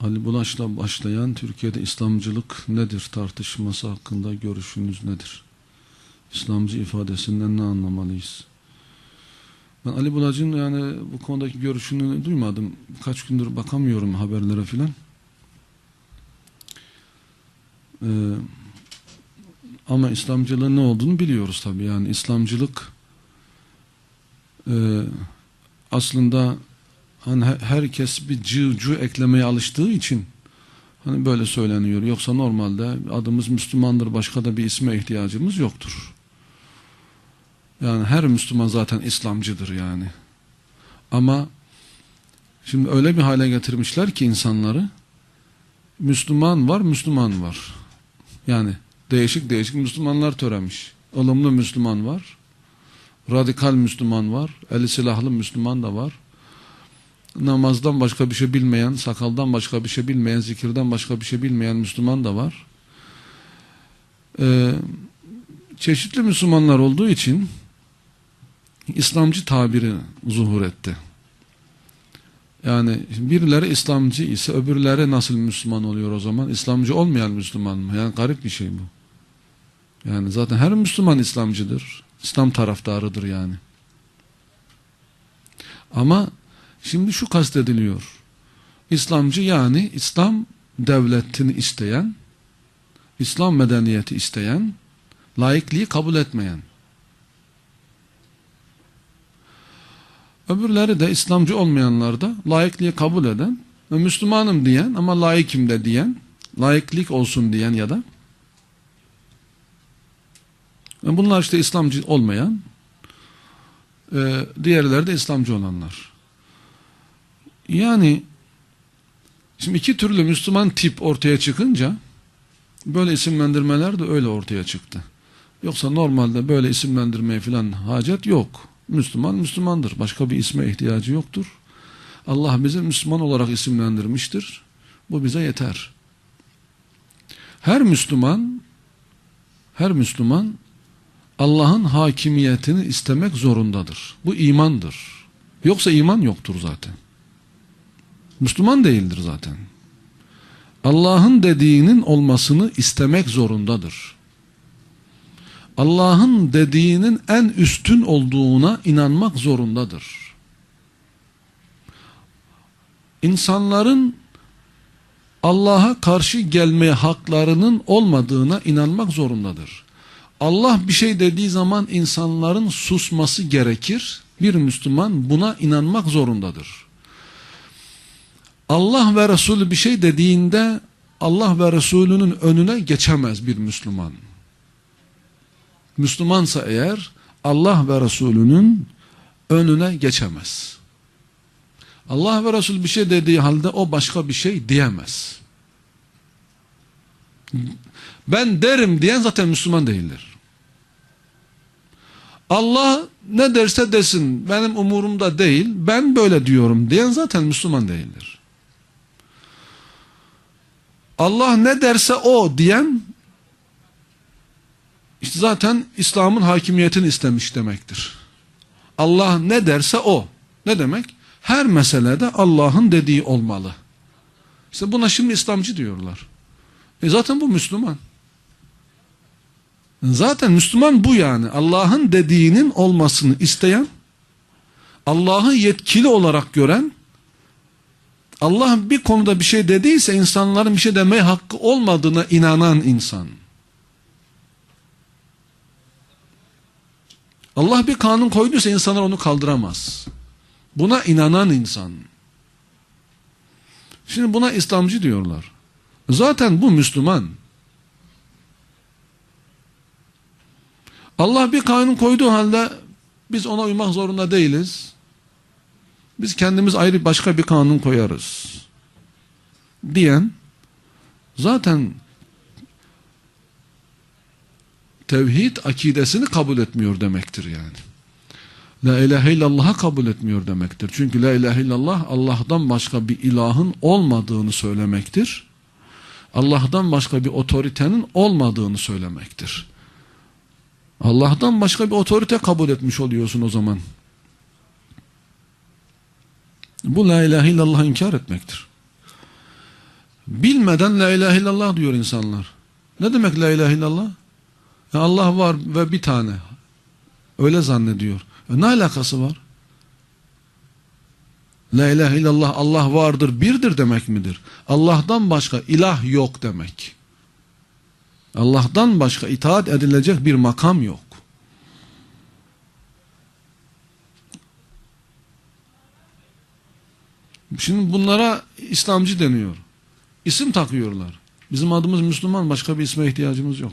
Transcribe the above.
Ali Bulaş'la başlayan Türkiye'de İslamcılık nedir tartışması hakkında görüşünüz nedir? İslamcı ifadesinden ne anlamalıyız? Ben Ali Bulaş'ın yani bu konudaki görüşünü duymadım. Kaç gündür bakamıyorum haberlere filan. Ee, ama İslamcılığın ne olduğunu biliyoruz tabii. Yani İslamcılık e, aslında hani he- herkes bir cı cı eklemeye alıştığı için hani böyle söyleniyor. Yoksa normalde adımız Müslümandır başka da bir isme ihtiyacımız yoktur. Yani her Müslüman zaten İslamcıdır yani. Ama şimdi öyle bir hale getirmişler ki insanları Müslüman var, Müslüman var. Yani değişik değişik Müslümanlar türemiş. Olumlu Müslüman var. Radikal Müslüman var. Eli silahlı Müslüman da var. Namazdan başka bir şey bilmeyen, sakaldan başka bir şey bilmeyen, zikirden başka bir şey bilmeyen Müslüman da var. Ee, çeşitli Müslümanlar olduğu için İslamcı tabiri zuhur etti. Yani birileri İslamcı ise öbürleri nasıl Müslüman oluyor o zaman? İslamcı olmayan Müslüman mı? Yani garip bir şey bu. Yani zaten her Müslüman İslamcıdır. İslam taraftarıdır yani. Ama şimdi şu kastediliyor. İslamcı yani İslam devletini isteyen, İslam medeniyeti isteyen, laikliği kabul etmeyen. Öbürleri de İslamcı olmayanlar da laikliği kabul eden ve Müslümanım diyen ama laikim de diyen, laiklik olsun diyen ya da ve bunlar işte İslamcı olmayan, e, diğerleri de İslamcı olanlar. Yani şimdi iki türlü Müslüman tip ortaya çıkınca böyle isimlendirmeler de öyle ortaya çıktı. Yoksa normalde böyle isimlendirmeye falan hacet yok. Müslüman Müslümandır. Başka bir isme ihtiyacı yoktur. Allah bizi Müslüman olarak isimlendirmiştir. Bu bize yeter. Her Müslüman her Müslüman Allah'ın hakimiyetini istemek zorundadır. Bu imandır. Yoksa iman yoktur zaten. Müslüman değildir zaten. Allah'ın dediğinin olmasını istemek zorundadır. Allah'ın dediğinin en üstün olduğuna inanmak zorundadır. İnsanların Allah'a karşı gelmeye haklarının olmadığına inanmak zorundadır. Allah bir şey dediği zaman insanların susması gerekir. Bir Müslüman buna inanmak zorundadır. Allah ve Resulü bir şey dediğinde Allah ve Resulünün önüne geçemez bir Müslüman. Müslümansa eğer Allah ve Resulünün önüne geçemez. Allah ve Resul bir şey dediği halde o başka bir şey diyemez. Ben derim diyen zaten Müslüman değildir. Allah ne derse desin benim umurumda değil ben böyle diyorum diyen zaten Müslüman değildir. Allah ne derse o diyen işte zaten İslam'ın hakimiyetini istemiş demektir. Allah ne derse o. Ne demek? Her meselede Allah'ın dediği olmalı. İşte buna şimdi İslamcı diyorlar. E zaten bu Müslüman. Zaten Müslüman bu yani. Allah'ın dediğinin olmasını isteyen, Allah'ı yetkili olarak gören, Allah bir konuda bir şey dediyse insanların bir şey demeye hakkı olmadığına inanan insan. Allah bir kanun koyduysa insanlar onu kaldıramaz. Buna inanan insan. Şimdi buna İslamcı diyorlar. Zaten bu Müslüman. Allah bir kanun koyduğu halde biz ona uymak zorunda değiliz. Biz kendimiz ayrı başka bir kanun koyarız. Diyen zaten tevhid akidesini kabul etmiyor demektir yani. La ilahe illallah'a kabul etmiyor demektir. Çünkü la ilahe illallah Allah'tan başka bir ilahın olmadığını söylemektir. Allah'tan başka bir otoritenin olmadığını söylemektir. Allah'tan başka bir otorite kabul etmiş oluyorsun o zaman. Bu la ilahe illallah inkar etmektir. Bilmeden la ilahe illallah diyor insanlar. Ne demek la ilahe illallah? Ya Allah var ve bir tane. Öyle zannediyor. E ne alakası var? La ilahe illallah Allah vardır birdir demek midir? Allah'tan başka ilah yok demek. Allah'tan başka itaat edilecek bir makam yok. Şimdi bunlara İslamcı deniyor. İsim takıyorlar. Bizim adımız Müslüman başka bir isme ihtiyacımız yok.